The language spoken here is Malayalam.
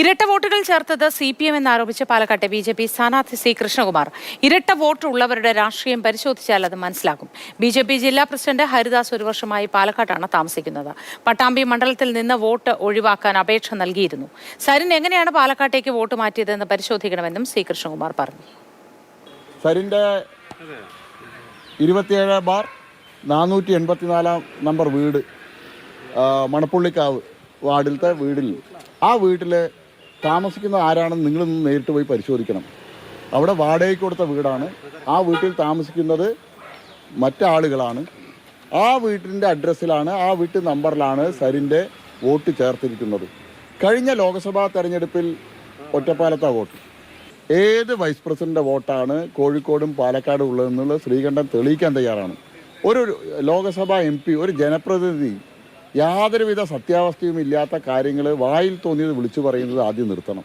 ഇരട്ട വോട്ടുകൾ ചേർത്തത് സി പി എം എന്നാരോപിച്ച് പാലക്കാട്ടെ ബി ജെ പി സ്ഥാനാർത്ഥി സി കൃഷ്ണകുമാർ. ഇരട്ട വോട്ട് ഉള്ളവരുടെ രാഷ്ട്രീയം പരിശോധിച്ചാൽ അത് മനസ്സിലാകും. ബി ജെ പി ജില്ലാ പ്രസിഡന്റ് ഹരിദാസ് ഒരു വർഷമായി പാലക്കാട്ടാണ് താമസിക്കുന്നത്. പട്ടാമ്പി മണ്ഡലത്തിൽ നിന്ന് വോട്ട് ഒഴിവാക്കാൻ അപേക്ഷ നൽകിയിരുന്നു. സരിൻ എങ്ങനെയാണ് പാലക്കാട്ടേക്ക് വോട്ട് മാറ്റിയതെന്ന് പരിശോധിക്കണമെന്നും സി കൃഷ്ണകുമാർ പറഞ്ഞു. ഇരുപത്തിയേഴ് ബാർ നാനൂറ്റി എൺപത്തിനാലാം നമ്പർ വീട് മണപ്പുള്ളിക്കാവ് വാർഡിലത്തെ വീടിൽ. ആ വീട്ടിൽ താമസിക്കുന്ന ആരാണെന്ന് നിങ്ങളൊന്ന് നേരിട്ട് പോയി പരിശോധിക്കണം. അവിടെ വാടകയ്ക്ക് കൊടുത്ത വീടാണ്. ആ വീട്ടിൽ താമസിക്കുന്നത് മറ്റാളുകളാണ്. ആ വീട്ടിന്റെ അഡ്രസ്സിലാണ് ആ വീട്ട് നമ്പറിലാണ് സരിന്റെ വോട്ട് ചേർത്തിരിക്കുന്നത്. കഴിഞ്ഞ ലോക്സഭാ തെരഞ്ഞെടുപ്പിൽ ഒറ്റപ്പാലത്താ വോട്ട്. ഏത് വൈസ് പ്രസിഡന്റ് വോട്ടാണ് കോഴിക്കോടും പാലക്കാടും ഉള്ളതെന്നുള്ളത് ശ്രീകണ്ഠൻ തെളിയിക്കാൻ തയ്യാറാണ്. ഒരു ലോകസഭാ എം ഒരു ജനപ്രതിനിധി യാതൊരുവിധ സത്യാവസ്ഥയും ഇല്ലാത്ത കാര്യങ്ങൾ വായിൽ തോന്നിയത് വിളിച്ചു പറയുന്നത് ആദ്യം നിർത്തണം.